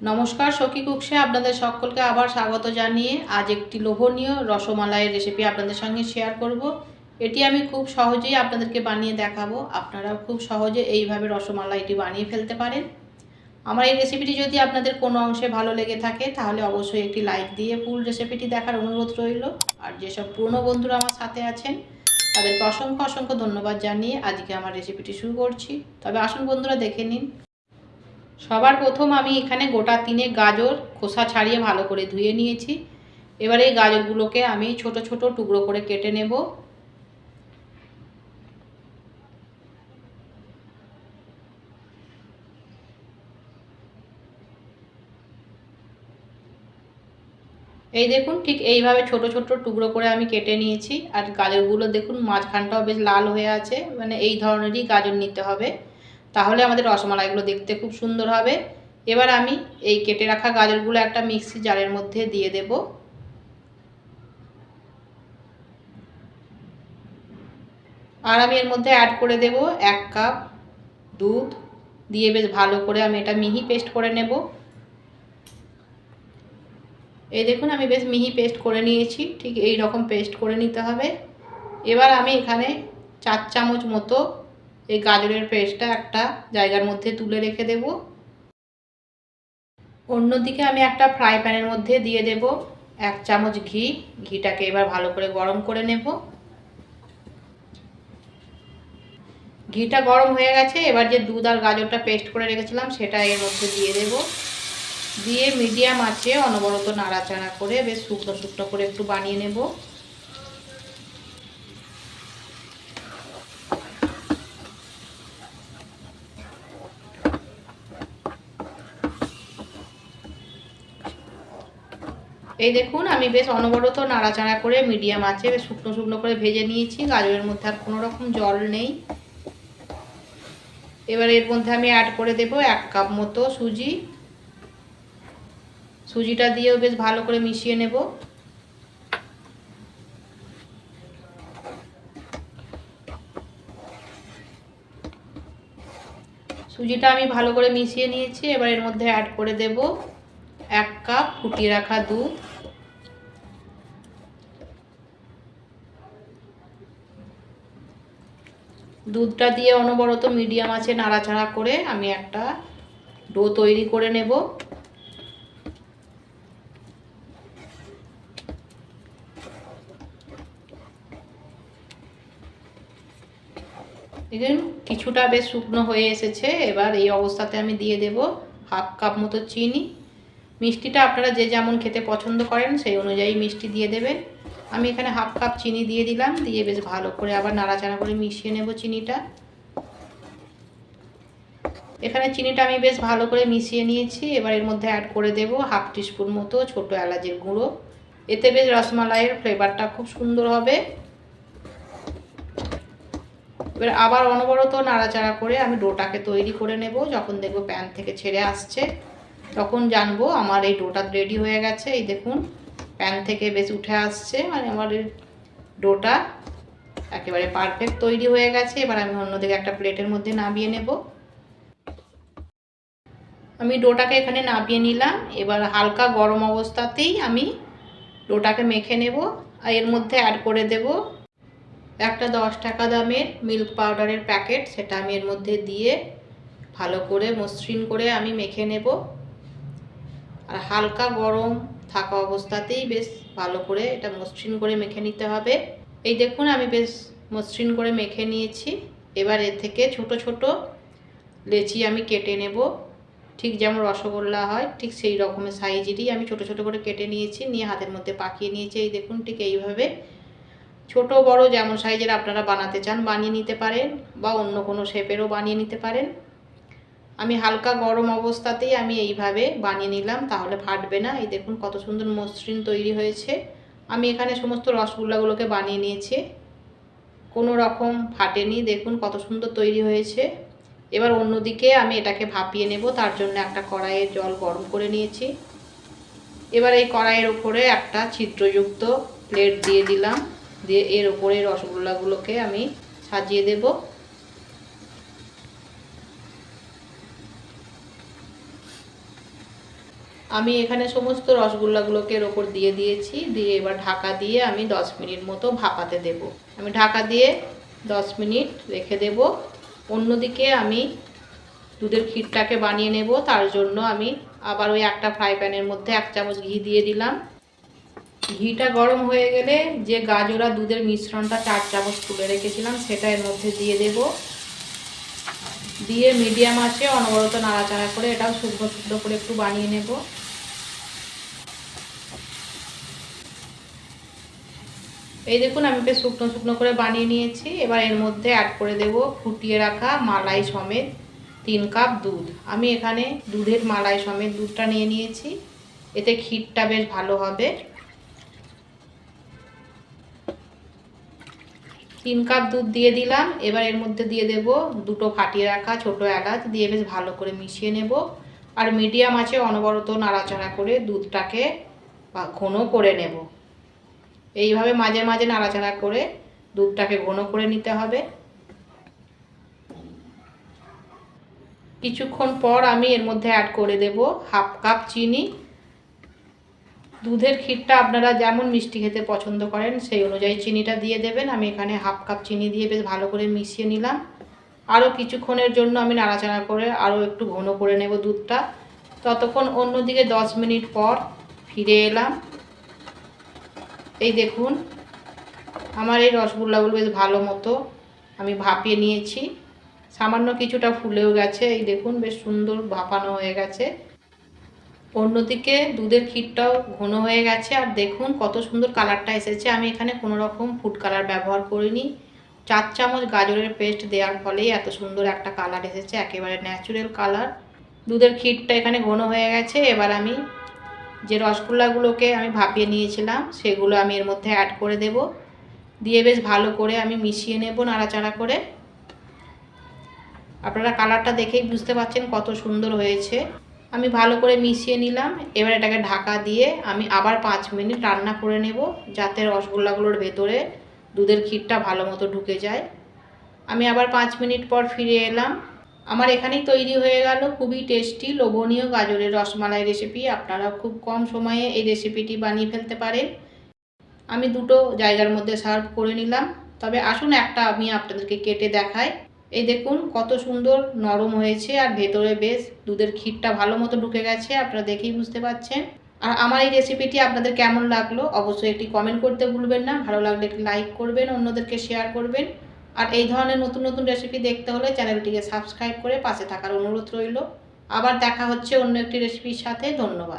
নমস্কার, সখী কুকসে আপনাদের সকলকে আবার স্বাগত জানিয়ে আজ একটি লোভনীয় রসমালাইয়ের রেসিপি আপনাদের সঙ্গে শেয়ার করব। এটি আমি খুব সহজেই আপনাদেরকে বানিয়ে দেখাবো। আপনারাও খুব সহজে এইভাবে রসমালাইটি বানিয়ে ফেলতে পারেন। আমার এই রেসিপিটি যদি আপনাদের কোনো অংশে ভালো লেগে থাকে, তাহলে অবশ্যই একটি লাইক দিয়ে ফুল রেসিপিটি দেখার অনুরোধ রইল। আর যেসব পুরনো বন্ধুরা আমার সাথে আছেন, তাদেরকে অসংখ্য অসংখ্য ধন্যবাদ জানিয়ে আজকে আমার রেসিপিটি শুরু করছি। তবে আসুন বন্ধুরা দেখে নিন। সবার প্রথম আমি এখানে গোটা তিনে গাজর খোসা ছাড়িয়ে ভালো করে ধুয়ে নিয়েছি। এবার এই গাজরগুলোকে আমি ছোট ছোট টুকরো করে কেটে নেব। এই দেখুন, ঠিক এইভাবে ছোট ছোট টুকরো করে আমি কেটে নিয়েছি। আর গাজরগুলো দেখুন, মাঝখানটাও বেশ লাল হয়ে আছে। মানে এই ধরনেরই গাজর নিতে হবে। তাহলে আমাদের রসমালাইগুলো দেখতে খুব সুন্দর হবে। এবার আমি এই কেটে রাখা গাজরগুলো একটা মিক্সি জারের মধ্যে দিয়ে দেব। আর আমি এর মধ্যে অ্যাড করে দেব এক কাপ দুধ। দিয়ে বেশ ভালো করে আমি এটা মিহি পেস্ট করে নেব। এই দেখুন, আমি বেশ মিহি পেস্ট করে নিয়েছি। ঠিক এই রকম পেস্ট করে নিতে হবে। এবার আমি এখানে চার চামচ মতো এই গাজরের পেস্টটা একটা জায়গার মধ্যে তুলে রেখে দেব। অন্যদিকে আমি একটা ফ্রাই প্যানের মধ্যে দিয়ে দেব এক চামচ ঘি। ঘিটাকে এবার ভালো করে গরম করে নেব। ঘিটা গরম হয়ে গেছে, এবার যে দুধ আর গাজরটা পেস্ট করে রেখেছিলাম সেটা এর মধ্যে দিয়ে দেব। দিয়ে মিডিয়াম আছে অনবরত নাড়াচাড়া করে বেশ শুকনো শুকনো করে একটু বানিয়ে নেব। এই দেখুন, আমি বেশ অনবরত নাড়াচাড়া করে মিডিয়াম আছে, বেশ শুকনো শুকনো করে ভেজে নিয়েছি, গাজরের মধ্যে আর কোনো রকম জল নেই। এবার এর মধ্যে আমি অ্যাড করে দেব এক কাপ মতো সুজি। সুজিটা দিয়েও বেশ ভালো করে মিশিয়ে নেব। সুজিটা আমি ভালো করে মিশিয়ে নিয়েছি, এবার এর মধ্যে অ্যাড করে দেব। এক কাপ ফুটিয়ে রাখা দুধ। দুধটা দিয়ে অনবরত মিডিয়াম আছে নাড়াচাড়া করে আমি একটা ডো তৈরি করে নেব। দেখুন, কিছুটা বেশ শুকনো হয়ে এসেছে। এবার এই অবস্থাতে আমি দিয়ে দেব হাফ কাপ মতো চিনি। মিষ্টিটা আপনারা যে যেমন খেতে পছন্দ করেন, সেই অনুযায়ী মিষ্টি দিয়ে দেবেন। আমি এখানে হাফ কাপ চিনি দিয়ে দিলাম, দিয়ে বেশ ভালো করে আবার নাড়াচাড়া করে মিশিয়ে নেব চিনিটা। এখানে চিনিটা আমি বেশ ভালো করে মিশিয়ে নিয়েছি, এবার এর মধ্যে অ্যাড করে দেব হাফ টিস্পুন মতো ছোটো এলাচের গুঁড়ো। এতে বেশ রসমালাইয়ের ফ্লেভারটা খুব সুন্দর হবে। এবার আবার অনবরত নাড়াচাড়া করে আমি ডোটাকে তৈরি করে নেব, যখন দেখব প্যান থেকে ছেড়ে আসছে। তখন জানব আমার এই ডোটা রেডি হয়ে গেছে। এই দেখুন প্যান থেকে বেশ উঠে আসছে। মানে আমার ডোটা একেবারে পারফেক্ট তৈরি হয়ে গেছে। এবার আমি অন্যদিকে একটা প্লেটের মধ্যে নামিয়ে নেব। আমি ডোটাকে এখানে নামিয়ে নিলাম। এবার হালকা গরম অবস্থাতেই আমি ডোটাকে মেখে নেব। আর এর মধ্যে অ্যাড করে দেব একটা দশ টাকা দামের মিল্ক পাউডারের প্যাকেট সেটা আমি এর মধ্যে দিয়ে ভালো করে মসৃণ করে আমি মেখে নেব। আর হালকা গরম থাকা অবস্থাতেই বেশ ভালো করে এটা মসৃণ করে মেখে নিতে হবে। এই দেখুন, আমি বেশ মসৃণ করে মেখে নিয়েছি। এবার এর থেকে ছোট ছোট লেচি আমি কেটে নেব। ঠিক যেমন রসগোল্লা হয়, ঠিক সেই রকমের সাইজেরই আমি ছোট ছোট করে কেটে নিয়েছি, নিয়ে হাতের মধ্যে পাকিয়ে নিয়েছি। এই দেখুন, ঠিক এইভাবে। ছোট বড় যেমন সাইজের আপনারা বানাতে চান, বানিয়ে নিতে পারেন বা অন্য কোনো শেপেরও বানিয়ে নিতে পারেন। আমি হালকা গরম অবস্থাতেই আমি এইভাবে বানিয়ে নিলাম, তাহলে ফাটবে না। এই দেখুন কত সুন্দর মসৃণ তৈরি হয়েছে। আমি এখানে সমস্ত রসগোল্লাগুলোকে বানিয়ে নিয়েছি। কোনো রকম ফাটেনি, দেখুন কত সুন্দর তৈরি হয়েছে। এবার অন্যদিকে আমি এটাকে ভাপিয়ে নেব, তার জন্য একটা কড়াইয়ে জল গরম করে নিয়েছি। এবার এই কড়াইয়ের ওপরে একটা ছিদ্রযুক্ত প্লেট দিয়ে দিলাম, দিয়ে এর ওপরে রসগোল্লাগুলোকে আমি সাজিয়ে দেব। আমি এখানে সমস্ত রসগোল্লাগুলোকে এর ওপর দিয়ে দিয়েছি, দিয়ে এবার ঢাকা দিয়ে আমি দশ মিনিট মতো ভাপাতে দেব। আমি ঢাকা দিয়ে দশ মিনিট রেখে দেব। অন্যদিকে আমি দুধের ক্ষীরটাকে বানিয়ে নেব। তার জন্য আমি আবার ওই একটা ফ্রাই প্যানের মধ্যে এক চামচ ঘি দিয়ে দিলাম। ঘিটা গরম হয়ে গেলে যে গাজরা দুধের মিশ্রণটা চার চামচ তুলে রেখেছিলাম, সেটা এর মধ্যে দিয়ে দেব। দিয়ে মিডিয়াম আছে, অনবরত নাড়াচাড়া করে এটাও শুকনো শুকনো করে একটু বানিয়ে নেব। এই দেখুন, আমি বেশ শুকনো শুকনো করে বানিয়ে নিয়েছি। এবার এর মধ্যে অ্যাড করে দেব ফুটিয়ে রাখা মালাই সমেত তিন কাপ দুধ। আমি এখানে দুধের মালাই সমেত দুধটা নিয়ে নিয়েছি। এতে ক্ষীরটা বেশ ভালো হবে। তিন কাপ দুধ দিয়ে দিলাম। এবার এর মধ্যে দিয়ে দেব দুটো ফাটিয়ে রাখা ছোট এলাচ দিয়ে বেশ ভালো করে মিশিয়ে নেব। আর মিডিয়াম আছে অনবরত নাড়াচাড়া করে দুধটাকে ঘন করে নেব। এইভাবে মাঝে মাঝে নাড়াচাড়া করে দুধটাকে ঘন করে নিতে হবে। কিছুক্ষণ পর আমি এর মধ্যে অ্যাড করে দেব হাফ কাপ চিনি। দুধের ক্ষীরটা আপনারা যেমন মিষ্টি খেতে পছন্দ করেন, সেই অনুযায়ী চিনিটা দিয়ে দেবেন। আমি এখানে হাফ কাপ চিনি দিয়ে বেশ ভালো করে মিশিয়ে নিলাম। আরও কিছুক্ষণের জন্য আমি নাড়াচাড়া করে আরও একটু ঘন করে নেব দুধটা। ততক্ষণ অন্যদিকে দশ মিনিট পর ফিরে এলাম। এই দেখুন, আমার এই রসগোল্লাগুলো বেশ ভালো মতো আমি ভাপিয়ে নিয়েছি। সামান্য কিছুটা ফুলেও গেছে, এই দেখুন, বেশ সুন্দর ভাপানো হয়ে গেছে। অন্যদিকে দুধের ক্ষীরটাও ঘন হয়ে গেছে। আর দেখুন কত সুন্দর কালারটা এসেছে। আমি এখানে কোনো রকম ফুড কালার ব্যবহার করিনি। চার চামচ গাজরের পেস্ট দেওয়ার ফলেই এত সুন্দর একটা কালার এসেছে। একেবারে ন্যাচুরাল কালার দুধের ক্ষীরটা এখানে ঘন হয়ে গেছে। এবার আমি যে রসগোল্লাগুলোকে আমি ভাপিয়ে নিয়েছিলাম, সেগুলো আমি এর মধ্যে অ্যাড করে দেব। দিয়ে বেশ ভালো করে আমি মিশিয়ে নেব নাড়াচাড়া করে। আপনারা কালারটা দেখেই বুঝতে পারছেন কত সুন্দর হয়েছে। আমি ভালো করে মিশিয়ে নিলাম। এবার এটাকে ঢাকা দিয়ে আমি আবার পাঁচ মিনিট রান্না করে নেব যাতে রসগোল্লাগুলোর ভেতরে দুধের ক্ষীরটা ভালো মতো ঢুকে যায়। আমি আবার পাঁচ মিনিট পর ফিরে এলাম। আমার এখানেই তৈরি হয়ে গেল খুবই টেস্টি, লোভনীয় গাজরের রসমালাই রেসিপি। আপনারা খুব কম সময়ে এই রেসিপিটি বানিয়ে ফেলতে পারেন। আমি দুটো জায়গার মধ্যে সার্ভ করে নিলাম। তবে আসুন একটা আমি আপনাদেরকে কেটে দেখাই। এই দেখুন, কত সুন্দর নরম হয়েছে আর ভেতরে বেশ দুধের ক্ষীরটা ভালো মতো ঢুকে গেছে, আপনারা দেখেই বুঝতে পারছেন। আর আমার এই রেসিপিটি আপনাদের কেমন লাগল অবশ্যই একটি কমেন্ট করতে ভুলবেন না, ভালো লাগলে একটি লাইক করবেন, অন্যদেরকে শেয়ার করবেন। আর এই ধরনের নতুন নতুন রেসিপি দেখতে হলে চ্যানেলটিকে সাবস্ক্রাইব করে পাশে থাকার অনুরোধ রইল। আবার দেখা হচ্ছে অন্য একটি রেসিপির সাথে, ধন্যবাদ।